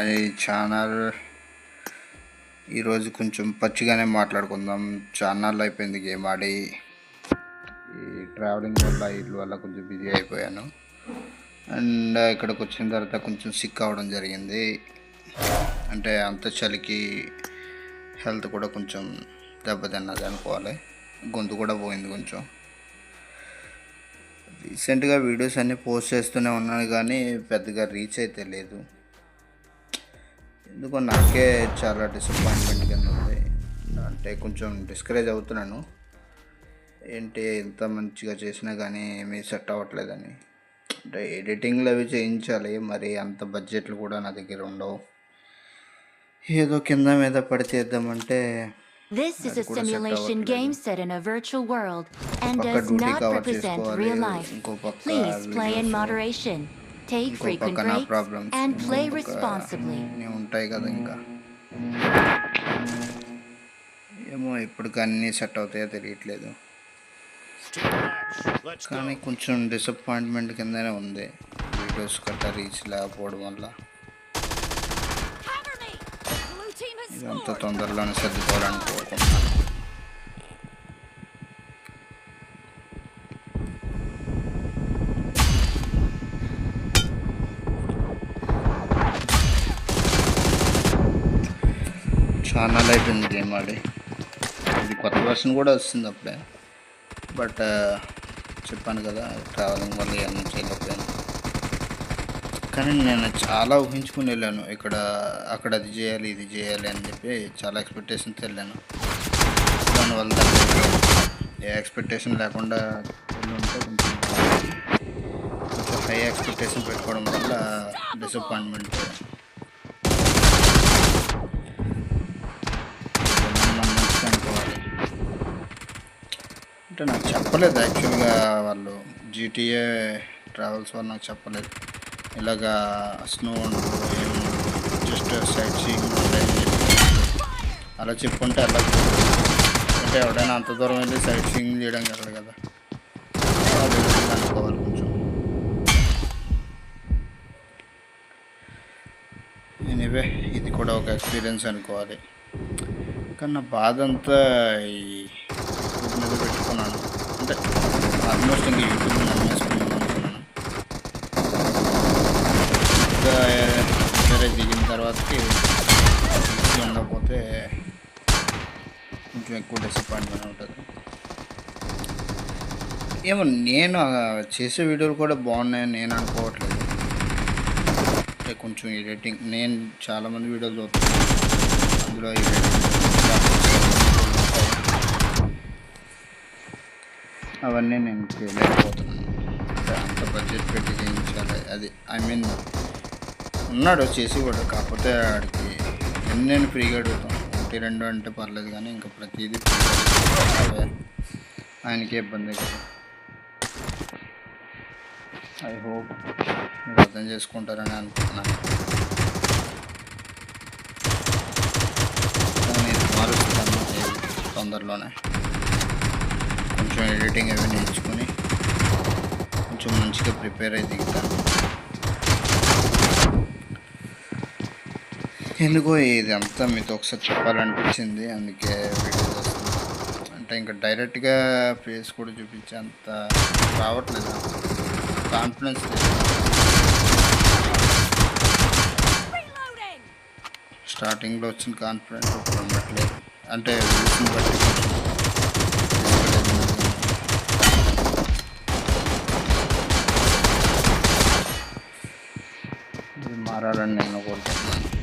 అది ఛానల్ ఈరోజు కొంచెం పచ్చిగానే మాట్లాడుకుందాం. ఛానల్ అయిపోయింది గేమ్ ఆడి. ఈ ట్రావెలింగ్ వల్ల ఇల్లు వల్ల కొంచెం బిజీ అయిపోయాను. అండ్ ఇక్కడికి వచ్చిన తర్వాత కొంచెం సిక్ అవ్వడం జరిగింది. అంటే అంత చలికి హెల్త్ కూడా కొంచెం దెబ్బతిన్నది అనుకోవాలి. గొంతు కూడా పోయింది కొంచెం. రీసెంట్గా వీడియోస్ అన్నీ పోస్ట్ చేస్తూనే ఉన్నాను కానీ పెద్దగా రీచ్ అయితే లేదు. ఎందుకో నాకే చాలా డిసప్పాయింట్మెంట్ కింద ఉంది. అంటే కొంచెం డిస్కరేజ్ అవుతున్నాను. ఏంటి ఎంత మంచిగా చేసినా కానీ ఏమీ సెట్ అవ్వట్లేదని. అంటే ఎడిటింగ్లు అవి చేయించాలి మరి అంత బడ్జెట్లు కూడా నా దగ్గర ఉండవు. ఏదో కింద మీద పడి చేద్దామంటే This is a simulation game set in a virtual world and does not represent real life. Please play in moderation. Take frequent breaks problems and play responsibly. ఉంటాయి కదా ఇంకా. ఏమో ఇప్పటికి అన్నీ సెట్ అవుతాయో తెలియట్లేదు. కానీ కొంచెం డిసప్పాయింట్మెంట్ కిందనే ఉంది. వీడియోస్ గట్ట రీచ్ లేకపోవడం వల్ల. ఇదంతా తొందరలోనే సర్దుకోవాలని చాలా అయిపోయింది గేమ్ ఆడి ఇది కొత్త వర్షన్ కూడా వస్తుంది అప్పుడే. బట్ చెప్పాను కదా ట్రావెలింగ్ వల్ల ఇవన్నీ చేయలేకపోయాను. కానీ నేను చాలా ఊహించుకుని వెళ్ళాను. ఇక్కడ అక్కడ అది చేయాలి ఇది చేయాలి అని చెప్పి చాలా ఎక్స్పెక్టేషన్తో వెళ్ళాను. దానివల్ల ఏ ఎక్స్పెక్టేషన్ లేకుండా ఉంటే కొంచెం కొంచెం హై ఎక్స్పెక్టేషన్ పెట్టుకోవడం వల్ల డిసప్పాయింట్మెంట్ అనుకోవాలి అంటే నాకు చెప్పలేదు యాక్చువల్గా వాళ్ళు జీటీఏ ట్రావెల్స్ వాళ్ళు నాకు చెప్పలేదు. ఇలాగా స్నో జస్ట్ సైట్ సీయింగ్ ఉంటాయని అలా చెప్పుకుంటే అలా అంటే ఎవడైనా అంత దూరం వెళ్ళి సైట్ సీయింగ్ చేయడం కదా. కదా అనుకోవాలి కొంచెం. ఎనీవే ఇది కూడా ఒక ఎక్స్పీరియన్స్ అనుకోవాలి. కానీ నా బాధ అంతా ఈ కొంచెం ఎక్కువ డిసప్పాయింట్మెంట్ ఉంటుంది. ఏమో నేను చేసే వీడియోలు కూడా బాగున్నాయని నేను అనుకోవట్లేదు. అంటే కొంచెం ఎడిటింగ్ నేను చాలామంది వీడియోలు చూస్తున్నాను అందులో అవన్నీ నేను చేయలేకపోతున్నాను అంత బడ్జెట్ పెట్టి చేయించాలి. అది ఐ మీన్ ఉన్నాడు చేసి కూడా. కాకపోతే ఆడికి నేను ఫ్రీగా అడుగుతాను. ఒకటి రెండు అంటే పర్లేదు కానీ ఇంకా ప్రతిదీ ఆయనకే ఆయనకి ఇబ్బంది కదా. ఐ హోప్ మీరు అర్థం చేసుకుంటారని అనుకుంటున్నాను. కానీ మారుస్తాను తొందరలోనే. కొంచెం ఎడిటింగ్ అవి నేర్చుకొని కొంచెం మంచిగా ప్రిపేర్ అయి దిగుతాను. ఎందుకో ఇది అంతా మీతో ఒకసారి చెప్పాలనిపించింది. అందుకే వీడియో చేస్తాను అంటే ఇంకా డైరెక్ట్గా ఫేస్ కూడా చూపించే అంత రావట్లేదు. కాన్ఫిడెన్స్ లేదు. స్టార్టింగ్లో వచ్చిన కాన్ఫిడెన్స్ ఇప్పుడు ఉండట్లేదు. అంటే వ్యూస్ని బట్టి మారాలని నేను కోరుకుంటున్నాను.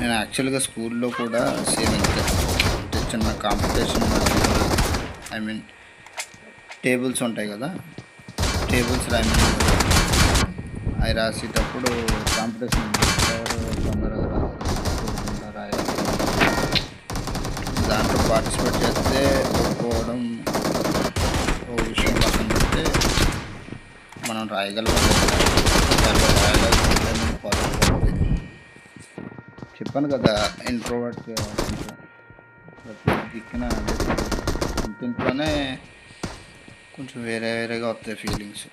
నేను యాక్చువల్గా స్కూల్లో కూడా సేమ్ అంటే చిన్న కాంపిటీషన్ ఐ మీన్ టేబుల్స్ ఉంటాయి కదా. టేబుల్స్ ఐ మీన్ అవి రాసేటప్పుడు కాంపిటీషన్ తొందరగా రాయాలి, దాంట్లో పార్టిసిపేట్ చేస్తే ఒప్పుకోవడం ఓ విషయం పక్కన పెడితే మనం రాయగలం రాయగలం చెప్పాను కదా ఇంట్రోవర్ట్ ప్రతి దిక్కున ఇంట్లోనే కొంచెం వేరే వేరేగా వస్తాయి ఫీలింగ్స్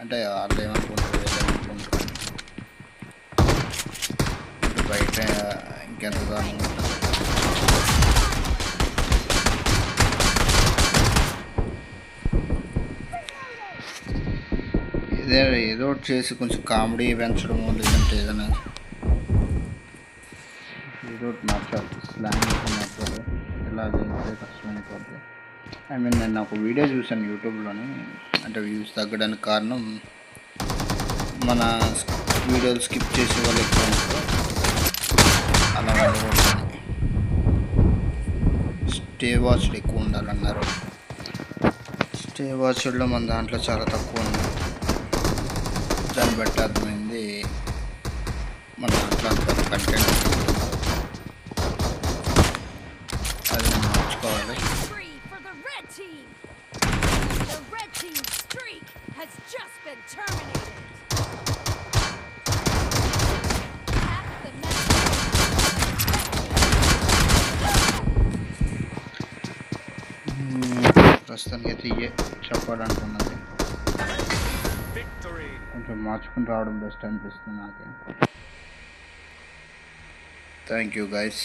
అంటే వాళ్ళు ఏమనుకుంటారు వేరే అనుకుంటారు. బయట ఇంకెంత దారుణంగా ఉంటుంది ఇదే ఏదో ఒకటి చేసి కొంచెం కామెడీ పెంచడము లేదంటే ఏదైనా ఏదో స్లాంగ్ మార్చాలి ఎలా చేస్తే కష్టమైపోద్ది ఐ మీన్ నేను ఒక వీడియో చూశాను యూట్యూబ్లోని అంటే వ్యూస్ తగ్గడానికి కారణం మన వీడియోలు స్కిప్ చేసే వాళ్ళు ఎక్కువ అలా స్టే వాచ్డ్ ఎక్కువ ఉండాలన్నారు. స్టే వాచ్డ్లో మన దాంట్లో చాలా తక్కువ ఉంది. దాన్ని బట్టి అర్థమైంది మన దాంట్లో content team. The red team's streak has just been terminated. Half the match. ప్రస్తుతానికి అయితే ఇయే చెప్పాలనుకున్నది Victory. కొంచెం మార్చుకుని రావడం బెస్ట్ అనిపిస్తుంది నాకే థ్యాంక్ యూ గైస్